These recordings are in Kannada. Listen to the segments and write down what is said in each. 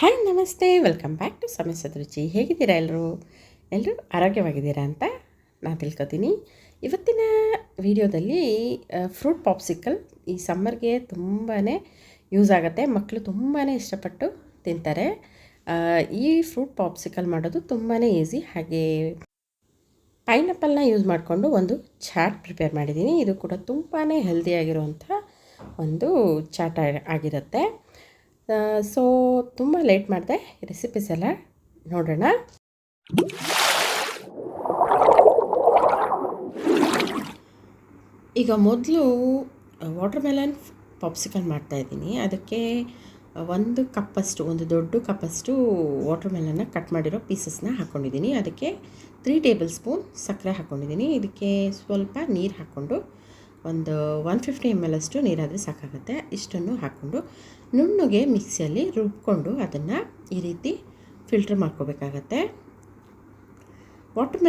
ಹಾಯ್, ನಮಸ್ತೆ. ವೆಲ್ಕಮ್ ಬ್ಯಾಕ್ ಟು ಸಮಸ್ಯದ ರುಚಿ. ಹೇಗಿದ್ದೀರಾ ಎಲ್ಲರೂ? ಎಲ್ಲರೂ ಆರೋಗ್ಯವಾಗಿದ್ದೀರಾ ಅಂತ ನಾನು ತಿಳ್ಕೊತೀನಿ. ಇವತ್ತಿನ ವಿಡಿಯೋದಲ್ಲಿ ಫ್ರೂಟ್ ಪಾಪ್ಸಿಕಲ್ ಈ ಸಮ್ಮರ್ಗೆ ತುಂಬಾ ಯೂಸ್ ಆಗುತ್ತೆ. ಮಕ್ಕಳು ತುಂಬಾ ಇಷ್ಟಪಟ್ಟು ತಿಂತಾರೆ. ಈ ಫ್ರೂಟ್ ಪಾಪ್ಸಿಕಲ್ ಮಾಡೋದು ತುಂಬಾ ಈಸಿ ಹಾಗೆ ಪೈನಾಪಲ್ನ ಯೂಸ್ ಮಾಡಿಕೊಂಡು ಒಂದು ಚಾಟ್ ಪ್ರಿಪೇರ್ ಮಾಡಿದ್ದೀನಿ. ಇದು ಕೂಡ ತುಂಬಾ ಹೆಲ್ದಿಯಾಗಿರುವಂಥ ಒಂದು ಚಾಟ್ ಆಗಿರುತ್ತೆ. ಸೊ ತುಂಬ ಲೇಟ್ ಮಾಡಿದೆ. ರೆಸಿಪೀಸ್ ಎಲ್ಲ ನೋಡೋಣ. ಈಗ ಮೊದಲು ವಾಟರ್ ಮೆಲನ್ ಮಾಡ್ತಾ ಮಾಡ್ತಾಯಿದ್ದೀನಿ ಅದಕ್ಕೆ ಒಂದು ಕಪ್ಪಷ್ಟು, ಒಂದು ದೊಡ್ಡ ಕಪ್ಪಷ್ಟು ವಾಟರ್ ಮೆಲನ್ನ ಕಟ್ ಮಾಡಿರೋ ಪೀಸಸ್ನ ಹಾಕ್ಕೊಂಡಿದ್ದೀನಿ ಅದಕ್ಕೆ ತ್ರೀ ಟೇಬಲ್ ಸ್ಪೂನ್ ಸಕ್ಕರೆ ಹಾಕ್ಕೊಂಡಿದ್ದೀನಿ ಇದಕ್ಕೆ ಸ್ವಲ್ಪ ನೀರು ಹಾಕ್ಕೊಂಡು ಒಂದು ಒನ್ ಫಿಫ್ಟಿ ಎಂ ಎಲ್ ಅಷ್ಟು ನೀರಾದರೆ ಸಾಕಾಗುತ್ತೆ. ಇಷ್ಟನ್ನು ಹಾಕ್ಕೊಂಡು ನುಣ್ಣಗೆ ಮಿಕ್ಸಿಯಲ್ಲಿ ರುಬ್ಕೊಂಡು ಅದನ್ನು ಈ ರೀತಿ ಫಿಲ್ಟ್ರ್ ಮಾಡ್ಕೋಬೇಕಾಗತ್ತೆ. ವಾಟರ್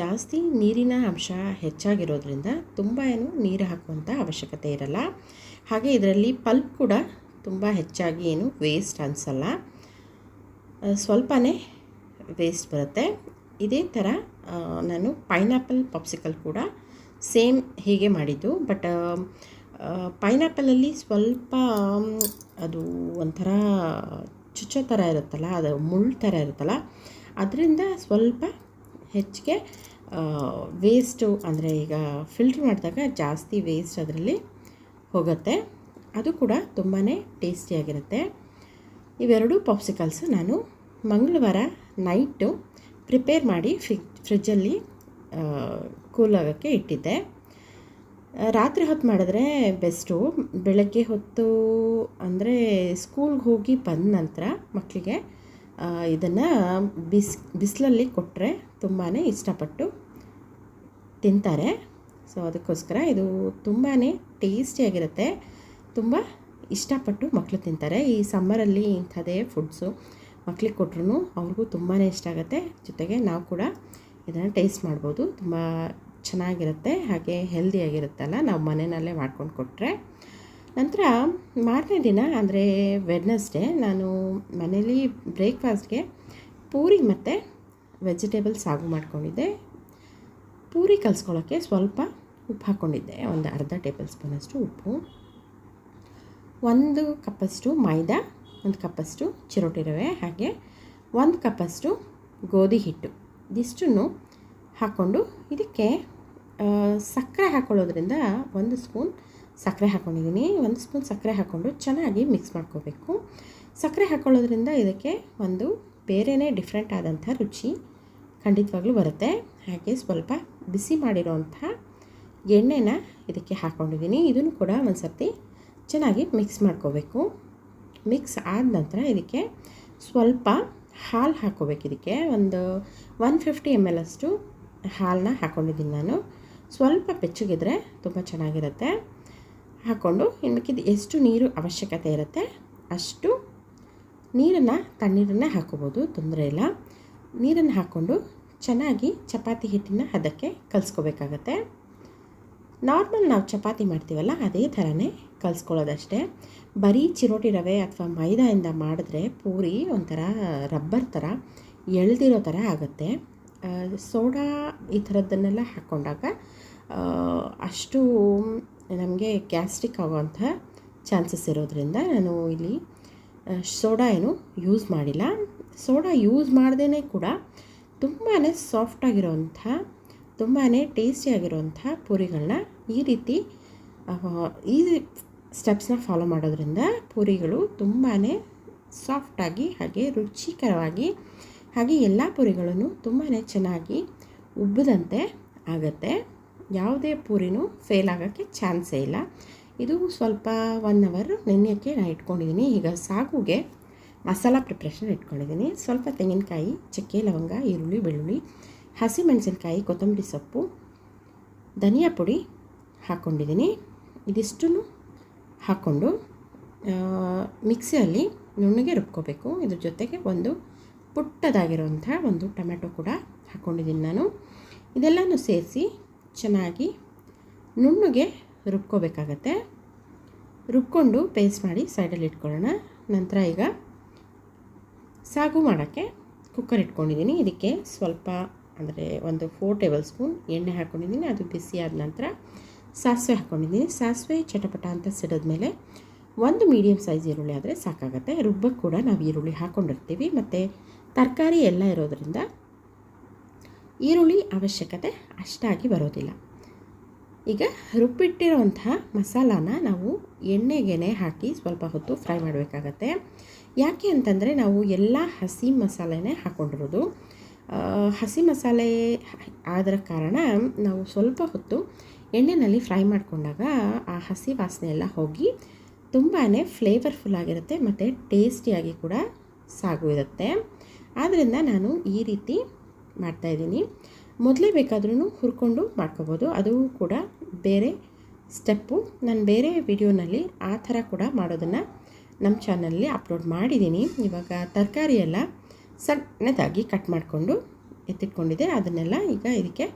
ಜಾಸ್ತಿ ನೀರಿನ ಅಂಶ ಹೆಚ್ಚಾಗಿರೋದ್ರಿಂದ ತುಂಬ ಏನು ನೀರು ಹಾಕುವಂಥ ಅವಶ್ಯಕತೆ ಇರಲ್ಲ. ಹಾಗೆ ಇದರಲ್ಲಿ ಪಲ್ಪ್ ಕೂಡ ತುಂಬ ಹೆಚ್ಚಾಗಿ ಏನು ವೇಸ್ಟ್ ಅನಿಸಲ್ಲ. ಸ್ವಲ್ಪನೇ ವೇಸ್ಟ್ ಬರುತ್ತೆ. ಇದೇ ಥರ ನಾನು ಪೈನಾಪಲ್ ಪಾಪ್ಸಿಕಲ್ ಕೂಡ ಸೇಮ್ ಹೀಗೆ ಮಾಡಿದ್ದು, ಬಟ್ ಪೈನಾಪಲಲ್ಲಿ ಸ್ವಲ್ಪ ಅದು ಒಂಥರ ಚುಚ್ಚ ಥರ ಇರುತ್ತಲ್ಲ, ಅದು ಮುಳ್ಳು ಥರ ಇರುತ್ತಲ್ಲ, ಅದರಿಂದ ಸ್ವಲ್ಪ ಹೆಚ್ಚಿಗೆ ವೇಸ್ಟು ಅಂದರೆ ಈಗ ಫಿಲ್ಟ್ರ್ ಮಾಡಿದಾಗ ಜಾಸ್ತಿ ವೇಸ್ಟ್ ಅದರಲ್ಲಿ ಹೋಗುತ್ತೆ. ಅದು ಕೂಡ ತುಂಬಾ ಟೇಸ್ಟಿಯಾಗಿರುತ್ತೆ ಇವೆರಡೂ ಪಾಪ್ಸಿಕಲ್ಸ್ ನಾನು ಮಂಗಳವಾರ ನೈಟು ಪ್ರಿಪೇರ್ ಮಾಡಿ ಫ್ರಿಜ್ ಫ್ರಿಜ್ಜಲ್ಲಿ ಕೂಲ್ ಆಗೋಕ್ಕೆ ಇಟ್ಟಿದ್ದೆ. ರಾತ್ರಿ ಹೊತ್ತು ಮಾಡಿದ್ರೆ ಬೆಸ್ಟು. ಬೆಳಗ್ಗೆ ಹೊತ್ತು ಅಂದರೆ ಸ್ಕೂಲ್ಗೆ ಹೋಗಿ ಬಂದ ನಂತರ ಮಕ್ಕಳಿಗೆ ಇದನ್ನು ಬಿಸ್, ಬಿಸಿಲಲ್ಲಿ ಕೊಟ್ಟರೆ ತುಂಬಾ ಇಷ್ಟಪಟ್ಟು ತಿಂತಾರೆ. ಸೊ, ಅದಕ್ಕೋಸ್ಕರ ಇದು ತುಂಬಾ ಟೇಸ್ಟಿಯಾಗಿರುತ್ತೆ ತುಂಬ ಇಷ್ಟಪಟ್ಟು ಮಕ್ಕಳು ತಿಂತಾರೆ. ಈ ಸಮ್ಮರಲ್ಲಿ ಇಂಥದೇ ಫುಡ್ಸು ಮಕ್ಕಳಿಗೆ ಕೊಟ್ರು ಅವ್ರಿಗೂ ತುಂಬಾ ಇಷ್ಟ ಆಗುತ್ತೆ. ಜೊತೆಗೆ ನಾವು ಕೂಡ ಇದನ್ನು ಟೇಸ್ಟ್ ಮಾಡ್ಬೋದು. ತುಂಬ ಚೆನ್ನಾಗಿರುತ್ತೆ, ಹಾಗೆ ಹೆಲ್ದಿಯಾಗಿರುತ್ತಲ್ಲ ನಾವು ಮನೆಯಲ್ಲೇ ಮಾಡ್ಕೊಂಡು ಕೊಟ್ಟರೆ ನಂತರ ಮಾರನೇ ದಿನ, ಅಂದರೆ ವೆಡ್ನಸ್ಡೇ ನಾನು ಮನೇಲಿ ಬ್ರೇಕ್ಫಾಸ್ಟ್ಗೆ ಪೂರಿ ಮತ್ತು ವೆಜಿಟೇಬಲ್ ಸಾಗು ಮಾಡ್ಕೊಂಡಿದ್ದೆ. ಪೂರಿ ಕಲಿಸ್ಕೊಳ್ಳೋಕ್ಕೆ ಸ್ವಲ್ಪ ಉಪ್ಪು ಹಾಕ್ಕೊಂಡಿದ್ದೆ ಒಂದು ಅರ್ಧ ಟೇಬಲ್ ಸ್ಪೂನಷ್ಟು ಉಪ್ಪು. ಒಂದು ಕಪ್ಪಷ್ಟು ಮೈದಾ, ಒಂದು ಕಪ್ಪಷ್ಟು ಚಿರೋಟಿ ರವೆ, ಹಾಗೆ ಒಂದು ಕಪ್ಪಷ್ಟು ಗೋಧಿ ಹಿಟ್ಟು. ಇದಿಷ್ಟನ್ನು ಹಾಕ್ಕೊಂಡು ಇದಕ್ಕೆ ಸಕ್ಕರೆ ಹಾಕ್ಕೊಳ್ಳೋದ್ರಿಂದ ಒಂದು ಸ್ಪೂನ್ ಸಕ್ಕರೆ ಹಾಕ್ಕೊಂಡಿದ್ದೀನಿ ಒಂದು ಸ್ಪೂನ್ ಸಕ್ಕರೆ ಹಾಕ್ಕೊಂಡು ಚೆನ್ನಾಗಿ ಮಿಕ್ಸ್ ಮಾಡ್ಕೋಬೇಕು. ಸಕ್ಕರೆ ಹಾಕ್ಕೊಳ್ಳೋದ್ರಿಂದ ಇದಕ್ಕೆ ಒಂದು ಬೇರೆಯೇ ಡಿಫ್ರೆಂಟ್ ಆದಂಥ ರುಚಿ ಖಂಡಿತವಾಗ್ಲೂ ಬರುತ್ತೆ. ಹಾಗೆ ಸ್ವಲ್ಪ ಬಿಸಿ ಮಾಡಿರೋವಂಥ ಎಣ್ಣೆನ ಇದಕ್ಕೆ ಹಾಕ್ಕೊಂಡಿದ್ದೀನಿ ಇದನ್ನು ಕೂಡ ಒಂದು ಸರ್ತಿ ಚೆನ್ನಾಗಿ ಮಿಕ್ಸ್ ಮಾಡ್ಕೋಬೇಕು. ಮಿಕ್ಸ್ ಆದ ನಂತರ ಇದಕ್ಕೆ ಸ್ವಲ್ಪ ಹಾಲು ಹಾಕ್ಕೋಬೇಕು. ಇದಕ್ಕೆ ಒಂದು ಒನ್ ಫಿಫ್ಟಿ ಎಂ ಎಲ್ ಅಷ್ಟು ಹಾಲನ್ನ ಹಾಕ್ಕೊಂಡಿದ್ದೀನಿ ನಾನು. ಸ್ವಲ್ಪ ಬೆಚ್ಚಗಿದ್ರೆ ತುಂಬ ಚೆನ್ನಾಗಿರುತ್ತೆ. ಹಾಕ್ಕೊಂಡು ಇನ್ನು ಎಷ್ಟು ನೀರು ಅವಶ್ಯಕತೆ ಇರುತ್ತೆ ಅಷ್ಟು ನೀರನ್ನು, ತಣ್ಣೀರನ್ನು ಹಾಕ್ಕೋಬೋದು ತೊಂದರೆ ಇಲ್ಲ. ನೀರನ್ನು ಹಾಕ್ಕೊಂಡು ಚೆನ್ನಾಗಿ ಚಪಾತಿ ಹಿಟ್ಟಿನ ಅದಕ್ಕೆ ಕಲಿಸ್ಕೋಬೇಕಾಗತ್ತೆ. ನಾರ್ಮಲ್ ನಾವು ಚಪಾತಿ ಮಾಡ್ತೀವಲ್ಲ, ಅದೇ ಥರನೇ ಕಲಿಸ್ಕೊಳ್ಳೋದಷ್ಟೇ. ಬರೀ ಚಿರೋಟಿ ರವೆ ಅಥವಾ ಮೈದಾಯಿಂದ ಮಾಡಿದ್ರೆ ಪೂರಿ ಒಂಥರ ರಬ್ಬರ್ ಥರ ಎಳ್ದಿರೋ ಥರ ಆಗುತ್ತೆ. ಸೋಡಾ ಈ ಥರದ್ದನ್ನೆಲ್ಲ ಹಾಕ್ಕೊಂಡಾಗ ಅಷ್ಟು ನಮಗೆ ಗ್ಯಾಸ್ಟ್ರಿಕ್ ಆಗೋವಂಥ ಚಾನ್ಸಸ್ ಇರೋದ್ರಿಂದ ನಾನು ಇಲ್ಲಿ ಸೋಡಾ ಏನು ಯೂಸ್ ಮಾಡಿಲ್ಲ. ಸೋಡಾ ಯೂಸ್ ಮಾಡ್ದೇ ಕೂಡ ತುಂಬಾ ಸಾಫ್ಟಾಗಿರೋವಂಥ ತುಂಬಾ ಟೇಸ್ಟಿಯಾಗಿರೋವಂಥ ಪೂರಿಗಳನ್ನ ಈ ರೀತಿ ಈ ಸ್ಟೆಪ್ಸ್ನ ಫಾಲೋ ಮಾಡೋದ್ರಿಂದ ಪೂರಿಗಳು ತುಂಬಾ ಸಾಫ್ಟಾಗಿ ಹಾಗೆ ರುಚಿಕರವಾಗಿ ಹಾಗೆ ಎಲ್ಲ ಪೂರಿಗಳನ್ನು ತುಂಬಾ ಚೆನ್ನಾಗಿ ಉಬ್ಬದಂತೆ ಆಗುತ್ತೆ. ಯಾವುದೇ ಪೂರಿನೂ ಫೇಲ್ ಆಗೋಕ್ಕೆ ಚಾನ್ಸೇ ಇಲ್ಲ. ಇದು ಸ್ವಲ್ಪ ಒನ್ ಅವರ್ ನೆನೆಯೋಕ್ಕೆ ನಾನು ಇಟ್ಕೊಂಡಿದ್ದೀನಿ ಈಗ ಸಾಗುಗೆ ಮಸಾಲ ಪ್ರಿಪ್ರೇಷನ್ ಇಟ್ಕೊಂಡಿದ್ದೀನಿ ಸ್ವಲ್ಪ ತೆಂಗಿನಕಾಯಿ, ಚಕ್ಕೆ, ಲವಂಗ, ಈರುಳ್ಳಿ, ಬೆಳ್ಳುಳ್ಳಿ, ಹಸಿಮೆಣಸಿನ್ಕಾಯಿ, ಕೊತ್ತಂಬರಿ ಸೊಪ್ಪು, ಧನಿಯಾ ಪುಡಿ ಹಾಕ್ಕೊಂಡಿದ್ದೀನಿ ಇದಿಷ್ಟು ಹಾಕ್ಕೊಂಡು ಮಿಕ್ಸಿಯಲ್ಲಿ ನುಣ್ಣಗೆ ರುಬ್ಕೋಬೇಕು. ಇದ್ರ ಜೊತೆಗೆ ಒಂದು ಪುಟ್ಟದಾಗಿರುವಂಥ ಒಂದು ಟೊಮೆಟೊ ಕೂಡ ಹಾಕ್ಕೊಂಡಿದ್ದೀನಿ ನಾನು. ಇದೆಲ್ಲನೂ ಸೇರಿಸಿ ಚೆನ್ನಾಗಿ ನುಣ್ಣಗೆ ರುಬ್ಕೋಬೇಕಾಗತ್ತೆ. ರುಬ್ಕೊಂಡು ಪೇಸ್ಟ್ ಮಾಡಿ ಸೈಡಲ್ಲಿ ಇಟ್ಕೊಳ್ಳೋಣ. ನಂತರ ಈಗ ಸಾಗು ಮಾಡೋಕ್ಕೆ ಕುಕ್ಕರ್ ಇಟ್ಕೊಂಡಿದ್ದೀನಿ. ಇದಕ್ಕೆ ಸ್ವಲ್ಪ ಅಂದರೆ ಒಂದು ಫೋರ್ ಟೇಬಲ್ ಸ್ಪೂನ್ ಎಣ್ಣೆ ಹಾಕ್ಕೊಂಡಿದ್ದೀನಿ ಅದು ಬಿಸಿ ಆದ ನಂತರ ಸಾಸಿವೆ ಹಾಕ್ಕೊಂಡಿದ್ದೀನಿ ಸಾಸಿವೆ ಚಟಪಟ ಅಂತ ಸಿಡಿದ್ಮೇಲೆ ಒಂದು ಮೀಡಿಯಮ್ ಸೈಜ್ ಈರುಳ್ಳಿ ಆದರೆ ಸಾಕಾಗುತ್ತೆ. ರುಬ್ಬಕ್ಕೆ ಕೂಡ ನಾವು ಈರುಳ್ಳಿ ಹಾಕ್ಕೊಂಡಿರ್ತೀವಿ ಮತ್ತು ತರಕಾರಿ ಎಲ್ಲ ಇರೋದರಿಂದ ಈರುಳ್ಳಿ ಅವಶ್ಯಕತೆ ಅಷ್ಟಾಗಿ ಬರೋದಿಲ್ಲ. ಈಗ ರುಬ್ಬಿಟ್ಟಿರುವಂತಹ ಮಸಾಲಾನ ನಾವು ಎಣ್ಣೆಗೆನೆ ಹಾಕಿ ಸ್ವಲ್ಪ ಹೊತ್ತು ಫ್ರೈ ಮಾಡಬೇಕಾಗತ್ತೆ. ಯಾಕೆ ಅಂತಂದರೆ ನಾವು ಎಲ್ಲ ಹಸಿ ಮಸಾಲೆನೇ ಹಾಕ್ಕೊಂಡಿರೋದು ಹಸಿ ಮಸಾಲೆ ಆದರ ಕಾರಣ ನಾವು ಸ್ವಲ್ಪ ಹೊತ್ತು ಎಣ್ಣೆಯಲ್ಲಿ ಫ್ರೈ ಮಾಡಿಕೊಂಡಾಗ ಆ ಹಸಿ ವಾಸನೆ ಎಲ್ಲ ಹೋಗಿ ತುಂಬಾ ಫ್ಲೇವರ್ಫುಲ್ ಆಗಿರುತ್ತೆ ಮತ್ತು ಟೇಸ್ಟಿಯಾಗಿ ಕೂಡ ಸಾಗು ಇರುತ್ತೆ ಆದ್ದರಿಂದ ನಾನು ಈ ರೀತಿ ಮಾಡ್ತಾಯಿದ್ದೀನಿ ಮೊದಲೇ ಬೇಕಾದ್ರೂ ಹುರ್ಕೊಂಡು ಮಾಡ್ಕೋಬೋದು. ಅದು ಕೂಡ ಬೇರೆ ಸ್ಟೆಪ್ಪು. ನಾನು ಬೇರೆ ವಿಡಿಯೋನಲ್ಲಿ ಆ ಥರ ಕೂಡ ಮಾಡೋದನ್ನು ನಮ್ಮ ಚಾನಲಲ್ಲಿ ಅಪ್ಲೋಡ್ ಮಾಡಿದ್ದೀನಿ. ಇವಾಗ ತರಕಾರಿ ಎಲ್ಲ ಸಣ್ಣದಾಗಿ ಕಟ್ ಮಾಡಿಕೊಂಡು ಎತ್ತಿಟ್ಕೊಂಡಿದ್ದೆ. ಅದನ್ನೆಲ್ಲ ಈಗ ಇದಕ್ಕೆ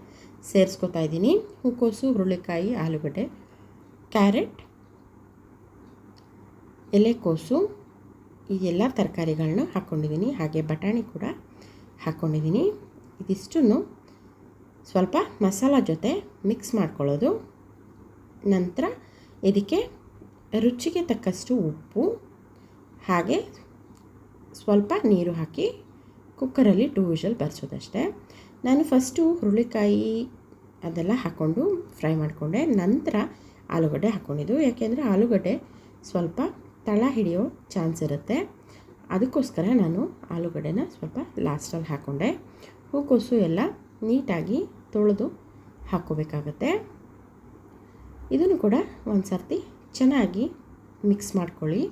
ಸೇರಿಸ್ಕೊತಾ ಇದ್ದೀನಿ. ಹೂಕೋಸು, ಹುರುಳಿಕಾಯಿ, ಆಲೂಗಡ್ಡೆ, ಕ್ಯಾರೆಟ್, ಎಲೆಕೋಸು ಈ ಎಲ್ಲ ತರಕಾರಿಗಳನ್ನ ಹಾಕ್ಕೊಂಡಿದ್ದೀನಿ. ಹಾಗೆ ಬಟಾಣಿ ಕೂಡ ಹಾಕ್ಕೊಂಡಿದ್ದೀನಿ. ಇದಿಷ್ಟನ್ನು ಸ್ವಲ್ಪ ಮಸಾಲ ಜೊತೆ ಮಿಕ್ಸ್ ಮಾಡ್ಕೊಳ್ಳೋದು. ನಂತರ ಇದಕ್ಕೆ ರುಚಿಗೆ ತಕ್ಕಷ್ಟು ಉಪ್ಪು, ಹಾಗೆ ಸ್ವಲ್ಪ ನೀರು ಹಾಕಿ ಕುಕ್ಕರಲ್ಲಿ ಟೂ ವಿಷಲ್ ಬರ್ಸೋದಷ್ಟೇ. ನಾನು ಫಸ್ಟು ಹುರುಳಿಕಾಯಿ ಅದೆಲ್ಲ ಹಾಕ್ಕೊಂಡು ಫ್ರೈ ಮಾಡಿಕೊಂಡೆ. ನಂತರ ಆಲೂಗಡ್ಡೆ ಹಾಕ್ಕೊಂಡಿದ್ದು. ಯಾಕೆಂದರೆ ಆಲೂಗಡ್ಡೆ ಸ್ವಲ್ಪ ತಳ ಹಿಡಿಯೋ ಚಾನ್ಸ್ ಇರುತ್ತೆ. ಅದಕ್ಕೋಸ್ಕರ ನಾನು ಆಲೂಗಡ್ಡೆನ ಸ್ವಲ್ಪ ಲಾಸ್ಟಲ್ಲಿ ಹಾಕ್ಕೊಂಡೆ ಹೂಕೋಸು ಎಲ್ಲ ನೀಟಾಗಿ ತೊಳೆದು ಹಾಕ್ಕೋಬೇಕಾಗತ್ತೆ ಇದನ್ನು ಕೂಡ ಒಂದು ಸರ್ತಿ ಚೆನ್ನಾಗಿ ಮಿಕ್ಸ್ ಮಾಡ್ಕೊಳ್ಳಿ.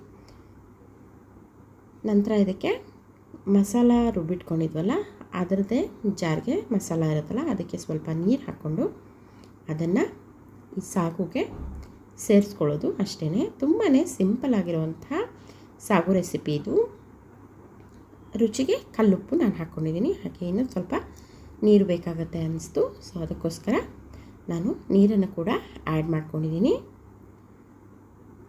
ನಂತರ ಇದಕ್ಕೆ ಮಸಾಲ ರುಬ್ಬಿಟ್ಕೊಂಡಿದ್ವಲ್ಲ, ಅದರದ್ದೇ ಜಾರ್ಗೆ ಮಸಾಲ ಇರುತ್ತಲ್ಲ, ಅದಕ್ಕೆ ಸ್ವಲ್ಪ ನೀರು ಹಾಕ್ಕೊಂಡು ಅದನ್ನು ಈ ಸಾಗುಗೆ ಸೇರಿಸ್ಕೊಳ್ಳೋದು ಅಷ್ಟೇ ತುಂಬಾ ಸಿಂಪಲ್ ಆಗಿರುವಂತಹ ಸಾಗು ರೆಸಿಪಿ ಇದು. ರುಚಿಗೆ ಕಲ್ಲುಪ್ಪು ನಾನು ಹಾಕ್ಕೊಂಡಿದ್ದೀನಿ ಹಾಗೆ ಇನ್ನೂ ಸ್ವಲ್ಪ ನೀರು ಬೇಕಾಗತ್ತೆ ಅನ್ನಿಸ್ತು. ಸೊ, ಅದಕ್ಕೋಸ್ಕರ ನಾನು ನೀರನ್ನು ಕೂಡ ಆ್ಯಡ್ ಮಾಡ್ಕೊಂಡಿದ್ದೀನಿ.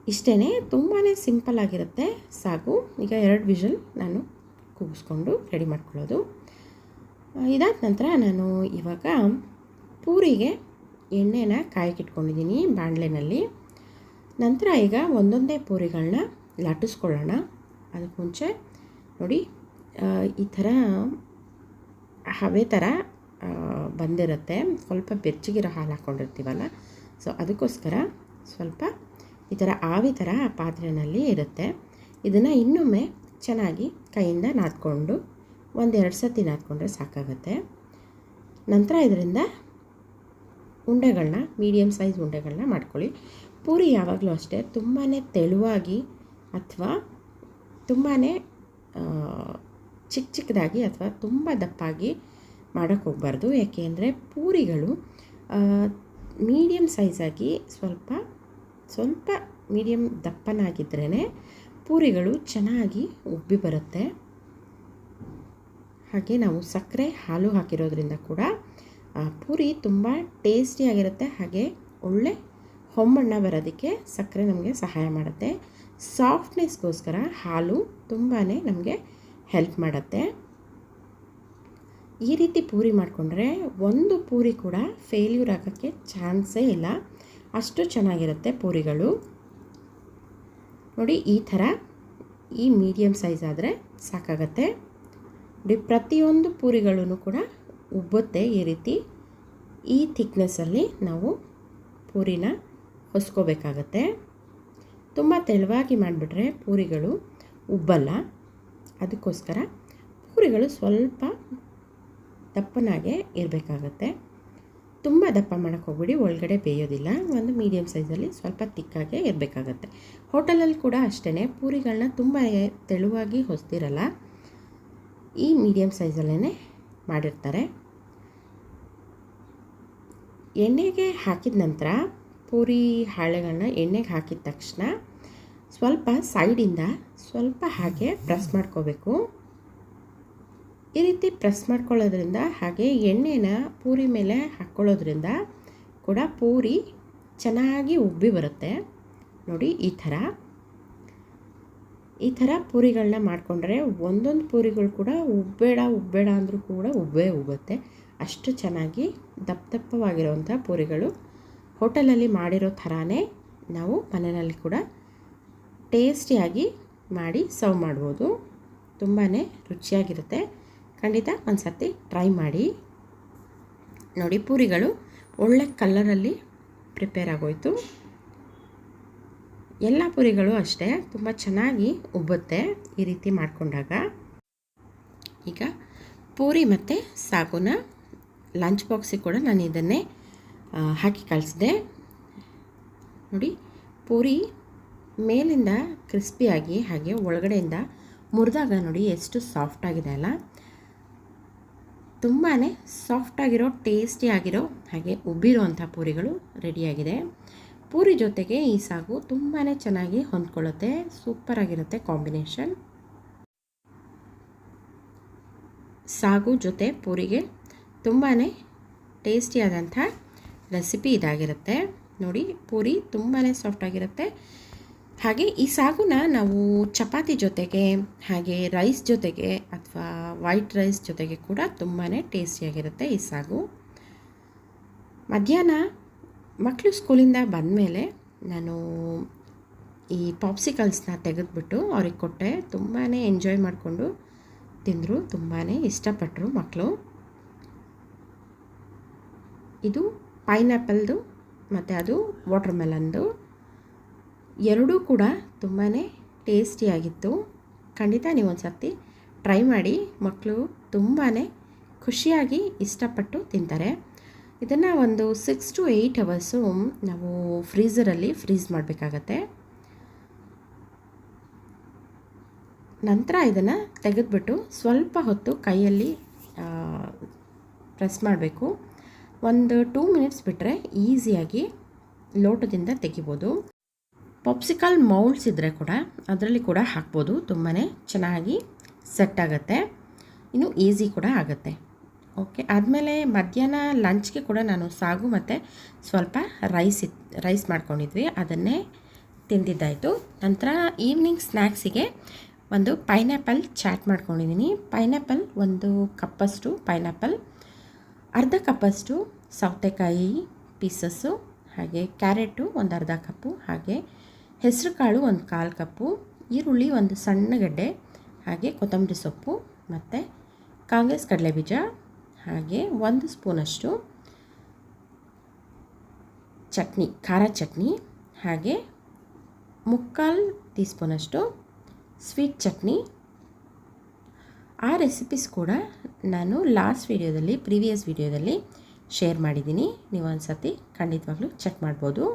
ಇಷ್ಟೇ ತುಂಬಾ ಸಿಂಪಲ್ ಆಗಿರುತ್ತೆ ಸಾಗು. ಈಗ ಎರಡು ವಿಷಲ್ ನಾನು ಕೂಗಿಸ್ಕೊಂಡು ರೆಡಿ ಮಾಡ್ಕೊಳ್ಳೋದು. ಇದಾದ ನಂತರ ನಾನು ಇವಾಗ ಪೂರಿಗೆ ಎಣ್ಣೆನ ಕಾಯಕ್ಕಿಟ್ಕೊಂಡಿದ್ದೀನಿ ಬಾಣಲೆನಲ್ಲಿ. ನಂತರ ಈಗ ಒಂದೊಂದೇ ಪೂರಿಗಳನ್ನ ಲಟ್ಟಿಸ್ಕೊಳ್ಳೋಣ ಅದಕ್ಕೆ ಮುಂಚೆ ನೋಡಿ ಈ ಥರ ಹವೆ ಥರ ಬಂದಿರುತ್ತೆ. ಸ್ವಲ್ಪ ಬೆಚ್ಚಗಿರೋ ಹಾಲು ಹಾಕ್ಕೊಂಡಿರ್ತೀವಲ್ಲ, ಸೊ ಅದಕ್ಕೋಸ್ಕರ ಸ್ವಲ್ಪ ಈ ಥರ ಆವಿ ಥರ ಪಾತ್ರೆಯಲ್ಲಿ ಇರುತ್ತೆ. ಇದನ್ನು ಇನ್ನೊಮ್ಮೆ ಚೆನ್ನಾಗಿ ಕೈಯಿಂದ ನಾದ್ಕೊಂಡು ಒಂದೆರಡು ಸತಿ ನಾದ್ಕೊಂಡ್ರೆ ಸಾಕಾಗುತ್ತೆ. ನಂತರ ಇದರಿಂದ ಉಂಡೆಗಳನ್ನ ಮೀಡಿಯಮ್ ಸೈಜ್ ಉಂಡೆಗಳನ್ನ ಮಾಡ್ಕೊಳ್ಳಿ. ಪೂರಿ ಯಾವಾಗಲೂ ಅಷ್ಟೇ ತುಂಬಾ ತೆಳುವಾಗಿ ಅಥವಾ ತುಂಬಾ ಚಿಕ್ಕ ಚಿಕ್ಕದಾಗಿ ಅಥವಾ ತುಂಬ ದಪ್ಪಾಗಿ ಮಾಡೋಕ್ಕೆ ಹೋಗಬಾರ್ದು. ಯಾಕೆಂದರೆ ಪೂರಿಗಳು ಮೀಡಿಯಮ್ ಸೈಜಾಗಿ ಸ್ವಲ್ಪ ಸ್ವಲ್ಪ ಮೀಡಿಯಮ್ ದಪ್ಪನಾಗಿದ್ರೇ ಪೂರಿಗಳು ಚೆನ್ನಾಗಿ ಉಬ್ಬಿ ಬರುತ್ತೆ. ಹಾಗೆ ನಾವು ಸಕ್ಕರೆ, ಹಾಲು ಹಾಕಿರೋದ್ರಿಂದ ಕೂಡ ಪೂರಿ ತುಂಬ ಟೇಸ್ಟಿಯಾಗಿರುತ್ತೆ ಹಾಗೆ ಒಳ್ಳೆ ಹೊಂಬಣ್ಣ ಬರೋದಕ್ಕೆ ಸಕ್ಕರೆ ನಮಗೆ ಸಹಾಯ ಮಾಡುತ್ತೆ. ಸಾಫ್ಟ್ನೆಸ್ಗೋಸ್ಕರ ಹಾಲು ತುಂಬಾ ನಮಗೆ ಹೆಲ್ಪ್ ಮಾಡುತ್ತೆ. ಈ ರೀತಿ ಪೂರಿ ಮಾಡಿಕೊಂಡ್ರೆ ಒಂದು ಪೂರಿ ಕೂಡ ಫೇಲ್ಯೂರ್ ಆಗೋಕ್ಕೆ ಚಾನ್ಸೇ ಇಲ್ಲ. ಅಷ್ಟು ಚೆನ್ನಾಗಿರುತ್ತೆ ಪೂರಿಗಳು. ನೋಡಿ, ಈ ಥರ ಈ ಮೀಡಿಯಮ್ ಸೈಜ್ ಆದರೆ ಸಾಕಾಗತ್ತೆ. ನೋಡಿ, ಪ್ರತಿಯೊಂದು ಪೂರಿಗಳೂ ಕೂಡ ಉಬ್ಬುತ್ತೆ ಈ ರೀತಿ. ಈ ಥಿಕ್ನೆಸ್ಸಲ್ಲಿ ನಾವು ಪೂರಿನ ಹೊಸ್ಕೋಬೇಕಾಗತ್ತೆ. ತುಂಬ ತೆಳುವಾಗಿ ಮಾಡಿಬಿಟ್ರೆ ಪೂರಿಗಳು ಉಬ್ಬಲ್ಲ. ಅದಕ್ಕೋಸ್ಕರ ಪೂರಿಗಳು ಸ್ವಲ್ಪ ದಪ್ಪನಾಗೆ ಇರಬೇಕಾಗತ್ತೆ. ತುಂಬ ದಪ್ಪ ಮಾಡೋಕ್ಕೆ ಹೋಗ್ಬಿಡಿ, ಒಳಗಡೆ ಬೇಯೋದಿಲ್ಲ. ಒಂದು ಮೀಡಿಯಮ್ ಸೈಜಲ್ಲಿ ಸ್ವಲ್ಪ ತಿಕ್ಕಾಗೆ ಇರಬೇಕಾಗತ್ತೆ. ಹೋಟೆಲಲ್ಲಿ ಕೂಡ ಅಷ್ಟೇ ಪೂರಿಗಳನ್ನ ತುಂಬ ತೆಳುವಾಗಿ ಹೊಸ್ತಿರಲ್ಲ ಈ ಮೀಡಿಯಮ್ ಸೈಜಲ್ಲೇ ಮಾಡಿರ್ತಾರೆ. ಎಣ್ಣೆಗೆ ಹಾಕಿದ ನಂತರ ಪೂರಿ ಹಾಳೆಗಳನ್ನ ಎಣ್ಣೆಗೆ ಹಾಕಿದ ತಕ್ಷಣ ಸ್ವಲ್ಪ ಸೈಡಿಂದ ಸ್ವಲ್ಪ ಹಾಗೆ ಪ್ರೆಸ್ ಮಾಡ್ಕೋಬೇಕು. ಈ ರೀತಿ ಪ್ರೆಸ್ ಮಾಡ್ಕೊಳ್ಳೋದ್ರಿಂದ ಹಾಗೆ ಎಣ್ಣೆನ ಪೂರಿ ಮೇಲೆ ಹಾಕ್ಕೊಳ್ಳೋದ್ರಿಂದ ಕೂಡ ಪೂರಿ ಚೆನ್ನಾಗಿ ಉಬ್ಬಿ ಬರುತ್ತೆ. ನೋಡಿ ಈ ಥರ. ಈ ಥರ ಪೂರಿಗಳನ್ನ ಮಾಡಿಕೊಂಡ್ರೆ ಒಂದೊಂದು ಪೂರಿಗಳು ಕೂಡ ಉಬ್ಬೇಡ ಉಬ್ಬೇಡ ಅಂದರೂ ಕೂಡ ಉಬ್ಬೇ ಉಬ್ಬುತ್ತೆ. ಅಷ್ಟು ಚೆನ್ನಾಗಿ ದಪ್ಪ ದಪ್ಪವಾಗಿರುವಂಥ ಪೂರಿಗಳು ಹೋಟೆಲಲ್ಲಿ ಮಾಡಿರೋ ಥರನೇ ನಾವು ಮನೆಯಲ್ಲಿ ಕೂಡ ಟೇಸ್ಟಿಯಾಗಿ ಮಾಡಿ ಸರ್ವ್ ಮಾಡ್ಬೋದು. ತುಂಬಾ ರುಚಿಯಾಗಿರುತ್ತೆ. ಖಂಡಿತ ಒಂದು ಸರ್ತಿ ಟ್ರೈ ಮಾಡಿ. ನೋಡಿ, ಪೂರಿಗಳು ಒಳ್ಳೆ ಕಲ್ಲರಲ್ಲಿ ಪ್ರಿಪೇರ್ ಆಗೋಯಿತು. ಎಲ್ಲ ಪೂರಿಗಳು ಅಷ್ಟೇ, ತುಂಬ ಚೆನ್ನಾಗಿ ಉಬ್ಬುತ್ತೆ ಈ ರೀತಿ ಮಾಡಿಕೊಂಡಾಗ. ಈಗ ಪೂರಿ ಮತ್ತು ಸಾಗುನ ಲಂಚ್ ಬಾಕ್ಸಿಗೆ ಕೂಡ ನಾನು ಇದನ್ನೇ ಹಾಕಿ ಕಳಿಸಿದೆ. ನೋಡಿ, ಪೂರಿ ಮೇಲಿಂದ ಕ್ರಿಸ್ಪಿಯಾಗಿ ಹಾಗೆ ಒಳಗಡೆಯಿಂದ ಮುರಿದಾಗ ನೋಡಿ ಎಷ್ಟು ಸಾಫ್ಟ್ ಆಗಿದೆ ಅಲ್ಲ. ತುಂಬಾ ಸಾಫ್ಟಾಗಿರೋ ಟೇಸ್ಟಿ ಆಗಿರೋ, ಹಾಗೆ ಉಬ್ಬಿರೋ ಅಂಥ ಪೂರಿಗಳು ರೆಡಿಯಾಗಿದೆ ಪೂರಿ ಜೊತೆಗೆ ಈ ಸಾಗು ತುಂಬಾ ಚೆನ್ನಾಗಿ ಹೊಂದ್ಕೊಳ್ಳುತ್ತೆ. ಸೂಪರಾಗಿರುತ್ತೆ ಕಾಂಬಿನೇಷನ್ ಸಾಗು ಜೊತೆ ಪೂರಿಗೆ ತುಂಬಾ ಟೇಸ್ಟಿಯಾದಂಥ ರೆಸಿಪಿ ಇದಾಗಿರುತ್ತೆ. ನೋಡಿ, ಪೂರಿ ತುಂಬಾ ಸಾಫ್ಟಾಗಿರುತ್ತೆ ಹಾಗೆ ಈ ಸಾಗುನ ನಾವು ಚಪಾತಿ ಜೊತೆಗೆ, ಹಾಗೆ ರೈಸ್ ಜೊತೆಗೆ ಅಥವಾ ವೈಟ್ ರೈಸ್ ಜೊತೆಗೆ ಕೂಡ ತುಂಬಾ ಟೇಸ್ಟಿಯಾಗಿರುತ್ತೆ ಈ ಸಾಗು. ಮಧ್ಯಾಹ್ನ ಮಕ್ಕಳು ಸ್ಕೂಲಿಂದ ಬಂದಮೇಲೆ ನಾನು ಈ ಪಾಪ್ಸಿಕಲ್ಸ್ನ ತೆಗೆದುಬಿಟ್ಟು ಅವ್ರಿಗೆ ಕೊಟ್ಟೆ. ತುಂಬಾ ಎಂಜಾಯ್ ಮಾಡಿಕೊಂಡು ತಿಂದರು ತುಂಬಾ ಇಷ್ಟಪಟ್ಟರು ಮಕ್ಕಳು ಇದು ಪೈನಾಪಲ್ದು, ಮತ್ತು ಅದು ವಾಟರ್ ಮೆಲನ್ದು ಎರಡೂ ಕೂಡ ತುಂಬಾ ಟೇಸ್ಟಿಯಾಗಿತ್ತು ಖಂಡಿತ ನೀವು ಒಂದು ಸರ್ತಿ ಟ್ರೈ ಮಾಡಿ. ಮಕ್ಕಳು ತುಂಬಾ ಖುಷಿಯಾಗಿ ಇಷ್ಟಪಟ್ಟು ತಿಂತಾರೆ. ಇದನ್ನು ಒಂದು ಸಿಕ್ಸ್ ಟು ಏಯ್ಟ್ ಅವರ್ಸು ನಾವು ಫ್ರೀಝರಲ್ಲಿ ಫ್ರೀಸ್ ಮಾಡಬೇಕಾಗತ್ತೆ. ನಂತರ ಇದನ್ನು ತೆಗೆದುಬಿಟ್ಟು ಸ್ವಲ್ಪ ಹೊತ್ತು ಕೈಯಲ್ಲಿ ಪ್ರೆಸ್ ಮಾಡಬೇಕು. ಒಂದು ಟೂ ಮಿನಿಟ್ಸ್ ಬಿಟ್ಟರೆ ಈಸಿಯಾಗಿ ಲೋಟದಿಂದ ತೆಗಿಬೋದು. ಪಾಪ್ಸಿಕಲ್ ಮೌಲ್ಡ್ಸ್ ಇದ್ದರೆ ಕೂಡ ಅದರಲ್ಲಿ ಕೂಡ ಹಾಕ್ಬೋದು. ತುಂಬಾ ಚೆನ್ನಾಗಿ ಸೆಟ್ ಆಗುತ್ತೆ. ಇನ್ನು ಈಸಿ ಕೂಡ ಆಗುತ್ತೆ. ಓಕೆ ಆದಮೇಲೆ ಮಧ್ಯಾಹ್ನ ಲಂಚ್ಗೆ ಕೂಡ ನಾನು ಸಾಗು ಮತ್ತು ಸ್ವಲ್ಪ ರೈಸ್ ಇತ್ ರೈಸ್ ಮಾಡ್ಕೊಂಡಿದ್ವಿ. ಅದನ್ನೇ ತಿಂದಿದ್ದಾಯಿತು. ನಂತರ ಈವ್ನಿಂಗ್ ಸ್ನ್ಯಾಕ್ಸಿಗೆ ಒಂದು ಪೈನಾಪಲ್ ಚಾಟ್ ಮಾಡ್ಕೊಂಡಿದ್ದೀನಿ. ಪೈನಾಪಲ್ ಒಂದು ಕಪ್ಪಷ್ಟು ಪೈನಾಪಲ್ ಅರ್ಧ ಕಪ್ಪಷ್ಟು ಸೌತೆಕಾಯಿ ಪೀಸಸ್ಸು ಹಾಗೆ ಕ್ಯಾರೆಟು ಒಂದು ಅರ್ಧ ಕಪ್ಪು ಹಾಗೆ ಹೆಸರುಕಾಳು ಒಂದು ಕಾಲು ಕಪ್ಪು ಈರುಳ್ಳಿ ಒಂದು ಸಣ್ಣ ಗಡ್ಡೆ, ಹಾಗೆ ಕೊತ್ತಂಬರಿ ಸೊಪ್ಪು ಮತ್ತು ಕಾಂಗ್ರೆಸ್ ಕಡಲೆಬೀಜ, ಹಾಗೆ ಒಂದು ಸ್ಪೂನಷ್ಟು ಚಟ್ನಿ, ಖಾರ ಚಟ್ನಿ, ಹಾಗೆ ಮುಕ್ಕಾಲು ಟೀ ಸ್ಪೂನಷ್ಟು ಸ್ವೀಟ್ ಚಟ್ನಿ. ಆ ರೆಸಿಪೀಸ್ ಕೂಡ ನಾನು ಲಾಸ್ಟ್ ವಿಡಿಯೋದಲ್ಲಿ ಪ್ರೀವಿಯಸ್ ವಿಡಿಯೋದಲ್ಲಿ ಶೇರ್ ಮಾಡಿದ್ದೀನಿ. ನೀವು ಒಂದು ಸರ್ತಿ ಖಂಡಿತವಾಗ್ಲೂ ಚೆಕ್ ಮಾಡ್ಬೋದು.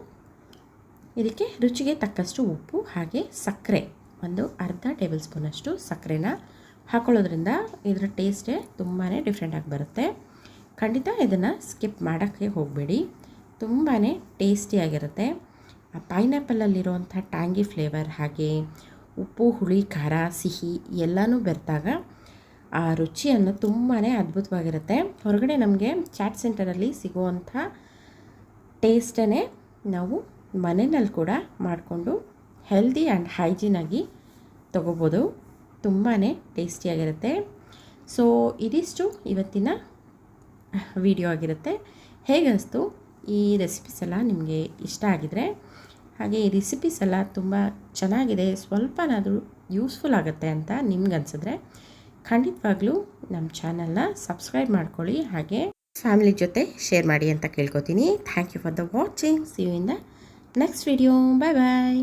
ಇದಕ್ಕೆ ರುಚಿಗೆ ತಕ್ಕಷ್ಟು ಉಪ್ಪು ಹಾಗೆ ಸಕ್ಕರೆ, ಒಂದು ಅರ್ಧ ಟೇಬಲ್ ಸ್ಪೂನಷ್ಟು ಸಕ್ಕರೆನ ಹಾಕೊಳ್ಳೋದ್ರಿಂದ ಇದರ ಟೇಸ್ಟೇ ತುಂಬಾ ಡಿಫ್ರೆಂಟಾಗಿ ಬರುತ್ತೆ. ಖಂಡಿತ ಇದನ್ನು ಸ್ಕಿಪ್ ಮಾಡೋಕ್ಕೆ ಹೋಗಬೇಡಿ. ತುಂಬಾ ಟೇಸ್ಟಿಯಾಗಿರುತ್ತೆ ಆ ಪೈನಾಪಲಲ್ಲಿರುವಂಥ ಟ್ಯಾಂಗಿ ಫ್ಲೇವರ್ ಹಾಗೆ ಉಪ್ಪು, ಹುಳಿ, ಖಾರ, ಸಿಹಿ ಎಲ್ಲನೂ ಬೆರೆತಾಗ ಆ ರುಚಿಯನ್ನು ತುಂಬಾ ಅದ್ಭುತವಾಗಿರುತ್ತೆ. ಹೊರಗಡೆ ನಮಗೆ ಚಾಟ್ ಸೆಂಟರಲ್ಲಿ ಸಿಗುವಂಥ ಟೇಸ್ಟನ್ನೇ ನಾವು ಮನೆಯಲ್ಲಿ ಕೂಡ ಮಾಡಿಕೊಂಡು ಹೆಲ್ದಿ ಆ್ಯಂಡ್ ಹೈಜೀನಾಗಿ ತೊಗೋಬೋದು. ತುಂಬಾ ಟೇಸ್ಟಿಯಾಗಿರುತ್ತೆ ಸೊ ಇದಿಷ್ಟು ಇವತ್ತಿನ ವಿಡಿಯೋ ಆಗಿರುತ್ತೆ. ಹೇಗನ್ನಿಸ್ತು ಈ ರೆಸಿಪೀಸ್ ಎಲ್ಲ ನಿಮಗೆ ಇಷ್ಟ ಆಗಿದರೆ, ಹಾಗೆ ಈ ರೆಸಿಪೀಸ್ ಎಲ್ಲ ತುಂಬ ಚೆನ್ನಾಗಿದೆ, ಸ್ವಲ್ಪನಾದರೂ ಯೂಸ್ಫುಲ್ ಆಗುತ್ತೆ ಅಂತ ನಿಮ್ಗೆ ಅನಿಸಿದ್ರೆ ಖಂಡಿತವಾಗ್ಲೂ ನಮ್ಮ ಚಾನಲ್ನ ಸಬ್ಸ್ಕ್ರೈಬ್ ಮಾಡ್ಕೊಳ್ಳಿ ಹಾಗೆ ಫ್ಯಾಮಿಲಿ ಜೊತೆ ಶೇರ್ ಮಾಡಿ ಅಂತ ಕೇಳ್ಕೊತೀನಿ. Thank you for the watching see you in the next video bye bye